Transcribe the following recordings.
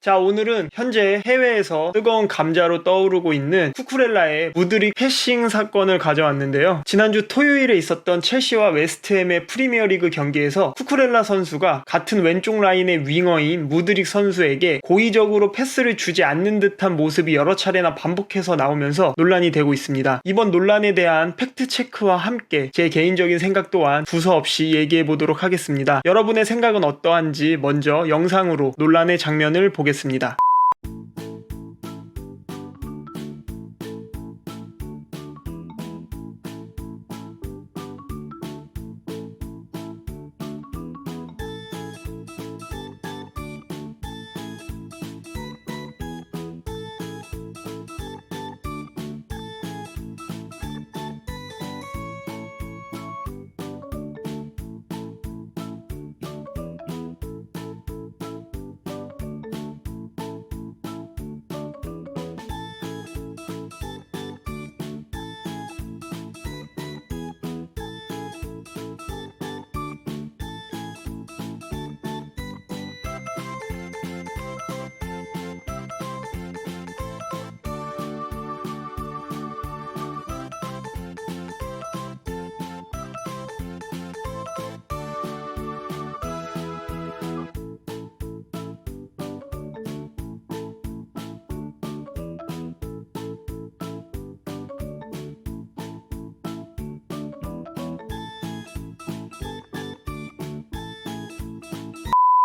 자, 오늘은 현재 해외에서 뜨거운 감자로 떠오르고 있는 쿠쿠렐라의 무드릭 패싱 사건을 가져왔는데요. 지난주 토요일에 있었던 첼시와 웨스트햄의 프리미어리그 경기에서 쿠쿠렐라 선수가 같은 왼쪽 라인의 윙어인 무드릭 선수에게 고의적으로 패스를 주지 않는 듯한 모습이 여러 차례나 반복해서 나오면서 논란이 되고 있습니다. 이번 논란에 대한 팩트 체크와 함께 제 개인적인 생각 또한 부서 없이 얘기해 보도록 하겠습니다. 여러분의 생각은 어떠한지 먼저 영상으로 논란의 장면을 보겠습니다. 하겠습니다.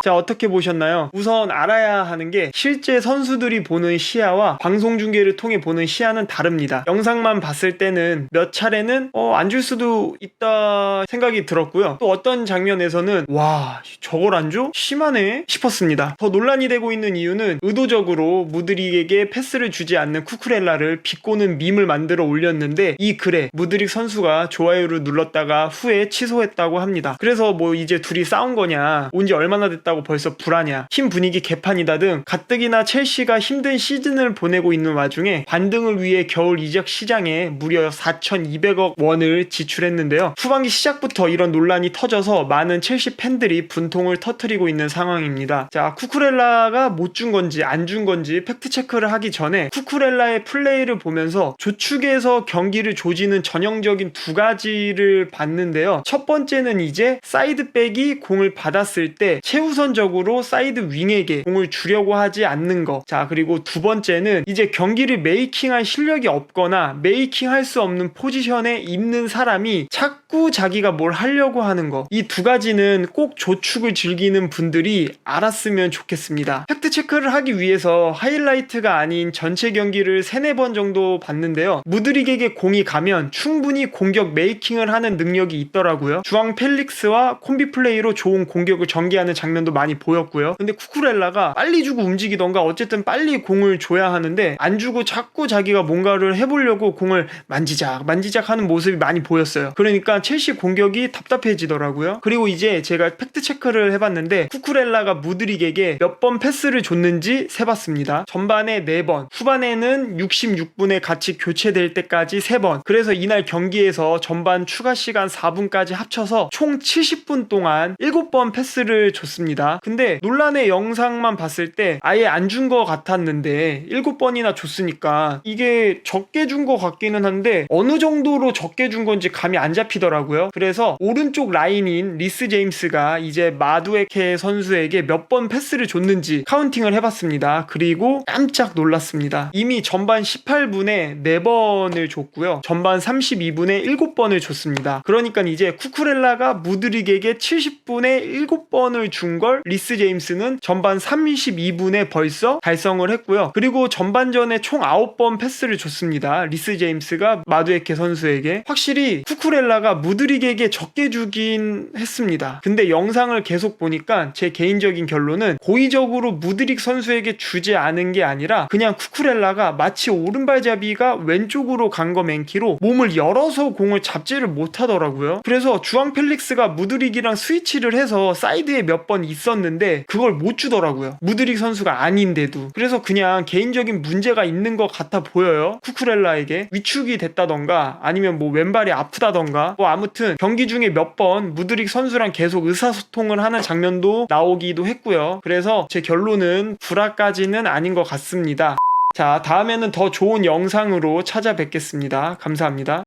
자, 어떻게 보셨나요? 우선 알아야 하는 게 실제 선수들이 보는 시야와 방송 중계를 통해 보는 시야는 다릅니다. 영상만 봤을 때는 몇 차례는 어, 안 줄 수도 있다 생각이 들었고요. 또 어떤 장면에서는 와, 저걸 안 줘? 심하네? 싶었습니다. 더 논란이 되고 있는 이유는 의도적으로 무드릭에게 패스를 주지 않는 쿠쿠렐라를 비꼬는 밈을 만들어 올렸는데 이 글에 무드릭 선수가 좋아요를 눌렀다가 후에 취소했다고 합니다. 그래서 뭐 이제 둘이 싸운 거냐, 온 지 얼마나 됐다고 벌써 불하냐, 팀 분위기 개판이다 등 가뜩이나 첼시가 힘든 시즌을 보내고 있는 와중에 반등을 위해 겨울 이적 시장에 무려 4,200억 원을 지출했는데요. 후반기 시작부터 이런 논란이 터져서 많은 첼시 팬들이 분통을 터트리고 있는 상황입니다. 자, 쿠쿠렐라가 못 준 건지 안 준 건지 팩트 체크를 하기 전에 쿠쿠렐라의 플레이를 보면서 조축에서 경기를 조지는 전형적인 두 가지를 봤는데요. 첫 번째는 이제 사이드백이 공을 받았을 때 최우선적으로 사이드 윙에게 공을 주려고 하지 않는 거. 자, 그리고 두 번째는 이제 경기를 메이킹할 실력이 없거나 메이킹 할 수 없는 포지션에 있는 사람이 자꾸 자기가 뭘 하려고 하는 거. 이 두 가지는 꼭 조축을 즐기는 분들이 알았으면 좋겠습니다. 팩트 체크를 하기 위해서 하이라이트가 아닌 전체 경기를 세네 번 정도 봤는데요. 무드릭에게 공이 가면 충분히 공격 메이킹을 하는 능력이 있더라고요. 주앙 펠릭스와 콤비 플레이로 좋은 공격을 전개하는 장면도 많이 보였고요. 근데 쿠쿠렐라가 빨리 주고 움직이 던가 어쨌든 빨리 공을 줘야 하는데 안 주고 자꾸 자기가 뭔가를 해보려고 공을 만지작 만지작 하는 모습이 많이 보였어요. 그러니까 첼시 공격이 답답해지더라고요. 그리고 이제 제가 팩트 체크를 해봤는데 쿠쿠렐라가 무드릭에게 몇 번 패스를 줬는지 세봤습니다. 전반에 4번, 후반에는 66분에 같이 교체될 때까지 3번. 그래서 이날 경기에서 전반 추가 시간 4분까지 합쳐서 총 70분 동안 7번 패스를 줬습니다. 근데 논란의 영상만 봤을 때 아예 안준것 같았는데 7번이나 줬으니까 이게 적게 준것 같기는 한데 어느 정도로 적게 준 건지 감이 안 잡히더라고요. 그래서 오른쪽 라인인 리스 제임스가 이제 마두에케 선수에게 몇 번 패스를 줬는지 카운팅을 해봤습니다. 그리고 깜짝 놀랐습니다. 이미 전반 18분에 4번을 줬고요. 전반 32분에 7번을 줬습니다. 그러니까 이제 쿠쿠렐라가 무드릭에게 70분에 7번을 준 걸 리스 제임스는 전반 32분에 벌써 달성을 했고요. 그리고 전반전에 총 9번 패스를 줬습니다. 리스 제임스가 마두에케 선수에게 확실히 쿠쿠렐라가 무드릭에게 적게 주긴 했습니다. 근데 영상을 계속 보니까 제 개인적인 결론은 고의적으로 무드릭 선수에게 주지 않은 게 아니라 그냥 쿠쿠렐라가 마치 오른발잡이가 왼쪽으로 간 거 맨키로 몸을 열어서 공을 잡지를 못하더라고요. 그래서 주앙 펠릭스가 무드릭이랑 스위치를 해서 사이드에 몇 번 있었는데 그걸 못 주더라고요. 무드릭 선수 가 아닌데도. 그래서 그냥 개인적인 문제가 있는 것 같아 보여요. 쿠쿠렐라에게 위축이 됐다던가 아니면 뭐 왼발이 아프다던가 뭐 아무튼 경기 중에 몇 번 무드릭 선수랑 계속 의사소통을 하는 장면도 나오기도 했고요. 그래서 제 결론은 불화까지는 아닌 것 같습니다. 자, 다음에는 더 좋은 영상으로 찾아뵙겠습니다. 감사합니다.